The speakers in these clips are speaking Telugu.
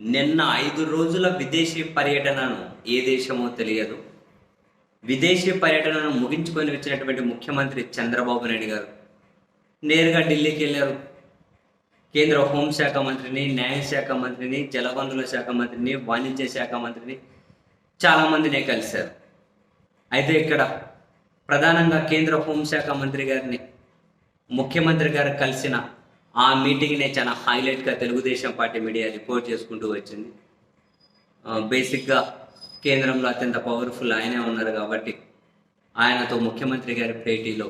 నిన్న ఐదు రోజుల విదేశీ పర్యటనను ఏ దేశమో తెలియదు. విదేశీ పర్యటనను ముగించుకొని వచ్చినటువంటి ముఖ్యమంత్రి చంద్రబాబు నాయుడు గారు నేరుగా ఢిల్లీకి వెళ్ళారు. కేంద్ర హోంశాఖ మంత్రిని న్యాయశాఖ మంత్రిని జలవనరుల శాఖ మంత్రిని వాణిజ్య శాఖ మంత్రిని చాలామందినే కలిశారు. అయితే ఇక్కడ ప్రధానంగా కేంద్ర హోంశాఖ మంత్రి గారిని ముఖ్యమంత్రి గారు కలిసిన ఆ మీటింగ్నే చాలా హైలైట్గా తెలుగుదేశం పార్టీ మీడియా రిపోర్ట్ చేసుకుంటూ వచ్చింది. బేసిక్గా కేంద్రంలో అత్యంత పవర్ఫుల్ ఆయనే ఉన్నారు కాబట్టి ఆయనతో ముఖ్యమంత్రి గారి భేటీలో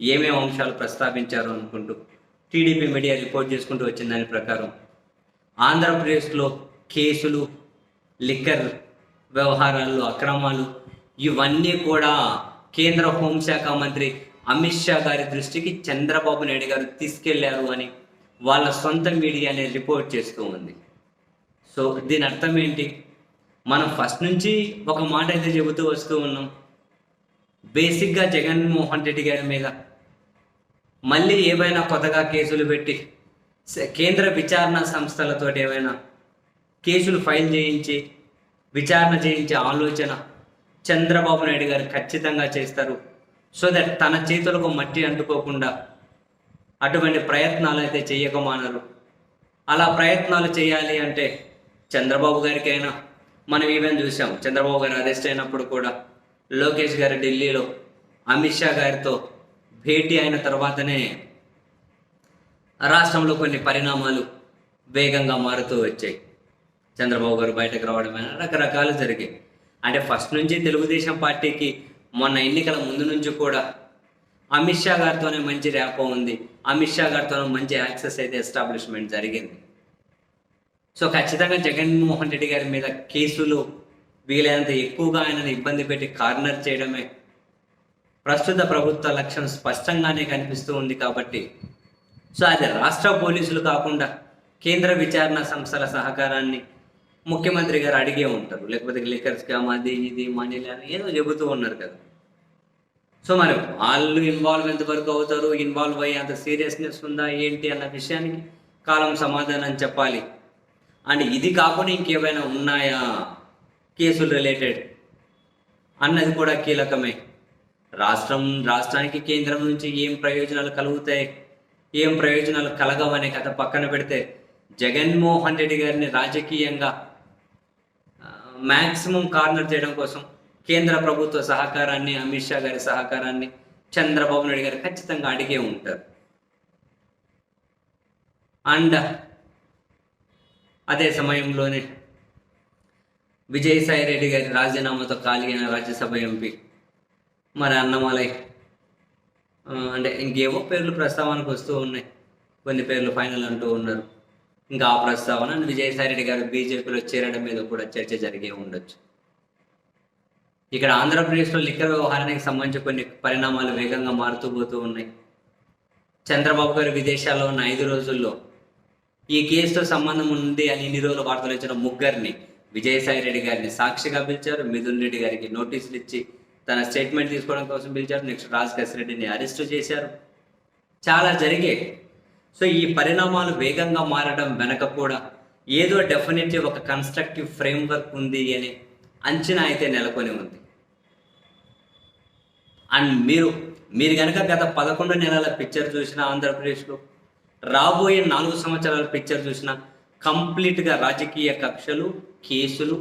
ఏమేమి అంశాలు ప్రస్తావించారు అనుకుంటూ టీడీపీ మీడియా రిపోర్ట్ చేసుకుంటూ వచ్చిన దాని ప్రకారం ఆంధ్రప్రదేశ్లో కేసులు లిక్కర్ వ్యవహారాలు అక్రమాలు ఇవన్నీ కూడా కేంద్ర హోంశాఖ మంత్రి అమిత్ షా గారి దృష్టికి చంద్రబాబు నాయుడు గారు తీసుకెళ్ళారు అని వాళ్ళ సొంత మీడియానే రిపోర్ట్ చేస్తూ ఉంది. సో దీని అర్థం ఏంటి? మనం ఫస్ట్ నుంచి ఒక మాట అయితే చెబుతూ వస్తూ ఉన్నాం. బేసిక్గా జగన్మోహన్ రెడ్డి గారి మీద. మళ్ళీ ఏవైనా కొత్తగా కేసులు పెట్టి కేంద్ర విచారణ సంస్థలతో ఏమైనా కేసులు ఫైల్ చేయించి విచారణ చేయించే ఆలోచన చంద్రబాబు నాయుడు గారు ఖచ్చితంగా చేస్తారు. సో దట్ తన చేతులకు మట్టి అంటుకోకుండా అటువంటి ప్రయత్నాలు అయితే చేయకమానరు అలా ప్రయత్నాలు చేయాలి అంటే చంద్రబాబు గారికైనా మనం ఈవెన్ చూసాం చంద్రబాబు గారు అరెస్ట్ అయినప్పుడు కూడా లోకేష్ గారు ఢిల్లీలో అమిత్ షా గారితో భేటీ అయిన తర్వాతనే రాష్ట్రంలో కొన్ని పరిణామాలు వేగంగా మారుతూ వచ్చాయి. చంద్రబాబు గారు బయటకు రావడమైనా రకరకాలు జరిగాయి. అంటే ఫస్ట్ నుంచి తెలుగుదేశం పార్టీకి మొన్న ఎన్నికల ముందు నుంచి కూడా అమిత్ షా గారితోనే మంచి ర్యాపో ఉంది. అమిత్ షా గారితోనే మంచి యాక్సెస్ అయితే ఎస్టాబ్లిష్మెంట్ జరిగింది. సో ఖచ్చితంగా జగన్మోహన్ రెడ్డి గారి మీద కేసులు వీలైనంత ఎక్కువగా ఆయనను ఇబ్బంది పెట్టి కార్నర్ చేయడమే ప్రస్తుత ప్రభుత్వ లక్ష్యం స్పష్టంగానే కనిపిస్తూ ఉంది కాబట్టి. సో అది రాష్ట్ర పోలీసులు కాకుండా కేంద్ర విచారణ సంస్థల సహకారాన్ని ముఖ్యమంత్రి గారు అడిగే ఉంటారు. లేకపోతే లీకర్స్ స్కామ్ అది ఇది మనీ అని ఏదో చెబుతూ ఉన్నారు కదా. సో మరి వాళ్ళు ఇన్వాల్వ్ ఎంతవరకు అవుతారు? ఇన్వాల్వ్ అయ్యే అంత సీరియస్నెస్ ఉందా? ఏంటి అన్న విషయానికి కాలం సమాధానం చెప్పాలి. అండ్ ఇది కాకుండా ఇంకేమైనా ఉన్నాయా? కేసులు రిలేటెడ్ అన్నది కూడా కీలకమే. రాష్ట్రం రాష్ట్రానికి కేంద్రం నుంచి ఏం ప్రయోజనాలు కలుగుతాయి? ఏం ప్రయోజనాలు కలగవనే కథ పక్కన పెడితే జగన్మోహన్ రెడ్డి గారిని రాజకీయంగా మ్యాక్సిమం కార్నర్ చేయడం కోసం కేంద్ర ప్రభుత్వ సహకారాన్ని అమిత్ షా గారి సహకారాన్ని చంద్రబాబు నాయుడు గారు ఖచ్చితంగా అడిగే ఉంటారు. అండ్ అదే సమయంలోనే విజయసాయి రెడ్డి గారి రాజీనామాతో ఖాళీ అయిన రాజ్యసభ ఎంపీ మరి అన్నమలై అంటే ఇంకేవో పేర్లు ప్రస్తావనకు వస్తూ ఉన్నాయి. కొన్ని పేర్లు ఫైనల్ అంటూ ఉన్నారు. ఇంకా ఆ ప్రస్తావన విజయసాయి రెడ్డి గారు బీజేపీలో చేరడం మీద కూడా చర్చ జరిగే ఉండొచ్చు. ఇక్కడ ఆంధ్రప్రదేశ్లో లిక్కర్ వ్యవహారానికి సంబంధించి కొన్ని పరిణామాలు వేగంగా మారుతూ పోతూ ఉన్నాయి. చంద్రబాబు గారు విదేశాల్లో ఉన్న ఐదు రోజుల్లో ఈ కేసుతో సంబంధం ఉంది అని ఇన్ని రోజులు వార్తలు ఇచ్చిన ముగ్గురిని విజయసాయి రెడ్డి గారిని సాక్షిగా పిలిచారు. మిథున్ రెడ్డి గారికి నోటీసులు ఇచ్చి తన స్టేట్మెంట్ తీసుకోవడం కోసం పిలిచారు. నెక్స్ట్ రాజకేశ్ రెడ్డిని అరెస్ట్ చేశారు. చాలా జరిగాయి సో ఈ పరిణామాలు వేగంగా మారడం వెనక కూడా ఏదో డెఫినెట్లీ ఒక కన్స్ట్రక్టివ్ ఫ్రేమ్వర్క్ ఉంది అని అంచనా అయితే నెలకొని ఉంది. అండ్ మీరు మీరు కనుక గత పదకొండు నెలల పిక్చర్ చూసిన ఆంధ్రప్రదేశ్లో రాబోయే నాలుగు సంవత్సరాల పిక్చర్ చూసిన కంప్లీట్గా రాజకీయ కక్షలు కేసులు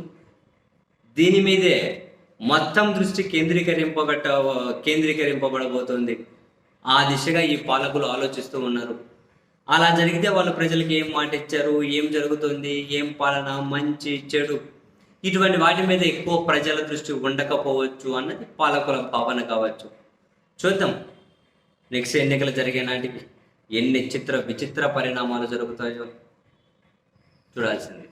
దీని మీదే మొత్తం దృష్టి కేంద్రీకరింపబట్ట కేంద్రీకరింపబడబోతోంది. ఆ దిశగా ఈ పాలకులు ఆలోచిస్తూ ఉన్నారు. అలా జరిగితే వాళ్ళు ప్రజలకి ఏం మాట ఇచ్చారు ఏం జరుగుతుంది ఏం పాలన మంచి చెడు ఇటువంటి వాటి మీద ఎక్కువ ప్రజల దృష్టి ఉండకపోవచ్చు అన్నది పాలకుల భావన కావచ్చు. చూద్దాం. నెక్స్ట్ ఎన్నికలు జరిగే నాటికి ఎన్ని చిత్ర విచిత్ర పరిణామాలు జరుగుతాయో చూడాల్సింది.